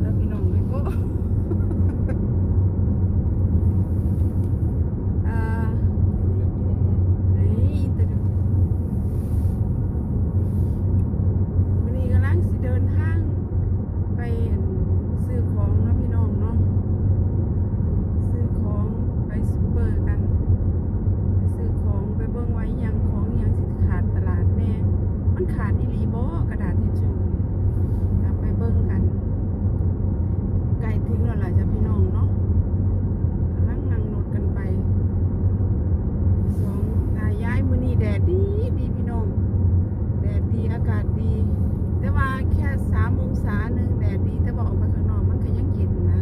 แล้วพี่น้องเลยโอ้ อ่าไอ้แต่เดี๋ยววันนี้กำลังสิเดินทางไปอั่นซื้อของเนาะพี่น้องเนาะซื้อของไปซูเปอร์กัน ไปซื้อของไปเบิ่งไว้หยังของหยังสิขาดตลาดแน่ มันขาดอีหลีบ่กระดาษทิชชู่กลับไปเบิ่งกัน ไกลถึงแล้วล่ะจ้ะพี่น้องเนาะกำลังนั่งรถกันไปสองตายายมื้อนี้แดดดีดีพี่น้อง แดดดีอากาศดี แต่ว่าแค่สาม องศาหนึ่งแดดดีแต่ว่าออกไปข้างนอกมันก็ยังเย็นนะ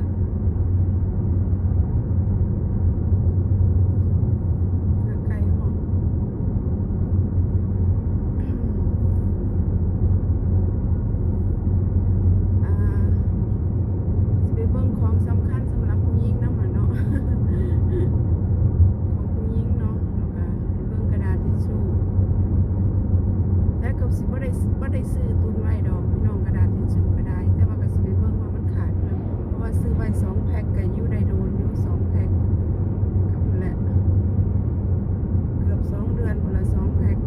ค่ะไกลห้อง อ่าสิไปเบิ่งของสำคัญสำหรับผู้หญิงนำอะเนาะ ของผู้หญิงเนาะแล้วก็ไปเบิ่งกระดาษทิชชู่แต่ก็สิบ่ได้บ่ได้ซื้อตุนไว้ดอกพี่น้องกระดาษทิชชู่ก็ได้ แต่ว่าก็สิไปเบิ่งว่ามันขาดแล้วเพราะว่าซื้อไว้สองแพ็คก็อยู่ได้โดนอยู่สองแพ็คก็พุ่นแหละเกือบสองเดือนพุ่นละสองแพ็ค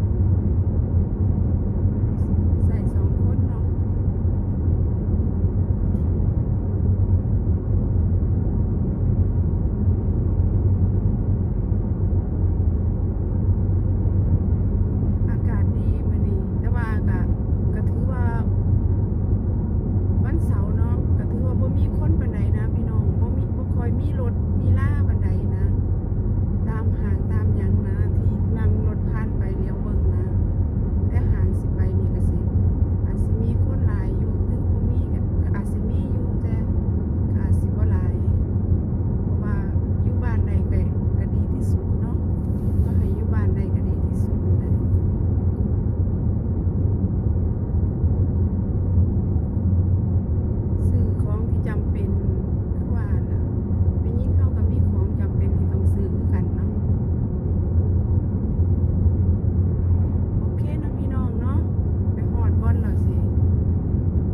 ใส่สองคนเนาะ อากาศดีมื้อนี้แต่ว่าก็ก็ถือว่า วันเสาร์เนาะก็ถือว่าบ่มีคนปานใดนะพี่น้องบ่มีบ่ค่อยมีรถมีล่าปานใดนะ ตามห้างตามหยังนะที่นั่งรถผ่านไปเลี้ยวเบิ่งนะ แต่ห่างสิไปนี่ก็สิอาจสิมีคนหลายอยู่ถึงบ่มีก็ก็อาจสิมีอยู่แต่ก็อาจสิบ่หลาย เพราะว่าอยู่บ้านใดก็ก็ดีที่สุดเนาะ ก็ให้อยู่บ้านใดก็ดีที่สุดนั่นแหละซื้อของที่จำเป็นคือว่าล่ะไม่ยิ่งเข้ากับมีของจำเป็นที่ต้องซื้อคือกันเนาะโอเคเนาะพี่น้องเนาะไปหอดบอนแล้วสิ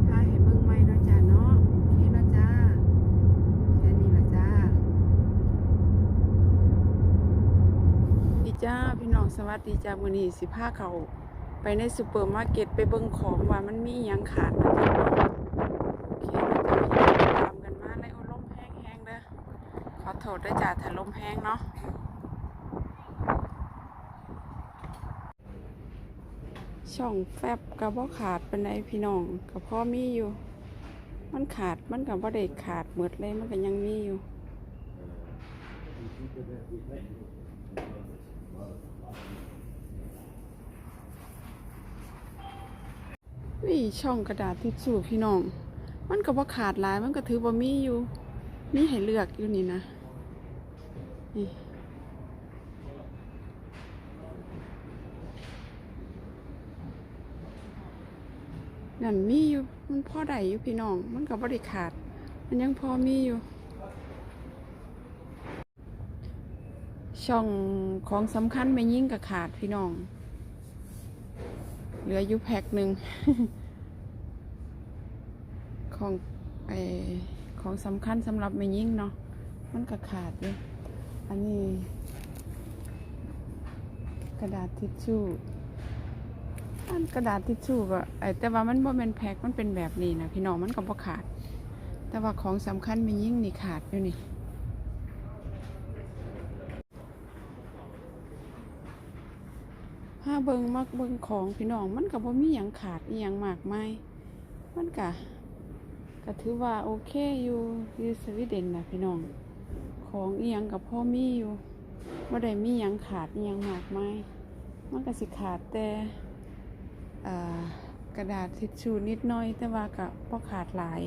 ถ้าให้เบิ่งใหม่เนาะจ้าเนาะโอเคเนาะจ้าแค่นี้ละจ้า ดีจ้าพี่น้อง สวัสดีจ้ามือนี้สิพาเขาไปในซูเปอร์มาร์เก็ตไปเบิ่งของว่ามันมียังขาดนะจ๊ะโอเคนะจ๊ะตามกันมาเลยโอ้ลมแห้งๆเด้อขอโทษด้วยจ้าถ้าลมแห้งเนาะช่องแฟบกับบ่ขาดเป็นไดพี่น้องกับพ่อมีอยู่ มันขาดมันกับบ่ได้ขาดหมดเลยมันก็ยังมีอยู่ วิช่องกระดาษทิชชู่พี่น้อง มันก็บ่ขาดลายมันก็ถือว่ามีอยู่มีให้เลือกอยู่นี่นะนี่นั่นมีอยู่มันพ่อได้อยู่พี่น้อง มันก็บ่ได้ขาด มันยังพอมีอยู่ ช่องของสำคัญไม่ยิ่งกับขาดพี่น้อง เหลืออยู่แพ็คหนึ่งของไอของสำคัญสำหรับไม่ยิ่งเนาะมันก็ขาดอยู่อันนี้ กระดาษทิชชู่อันกระดาษทิชชู่ก็ไอแต่ว่ามันบ่เป็นแพ็คมันเป็นแบบนี้นะพี่น้องมันก็บ่ขาด แต่ว่าของสำคัญไม่ยิ่งนี่ขาดอยู่นี่ ถ้าเบิงมักเบิงของพี่น้องมันก็บ่มีหยังขาดอีหยังมากมายมันก็ก็ถือว่าโอเคอยู่อยู่สวีเดนนะพี่น้อง ของอียงกับพ่อมีอยู่บ่ได้มีหยังขาดอีหยังมากมายมันก็สิขาดแต่กระดาษทิชชู่นิดน้อยแต่ว่าก็บ่ขาดหลาย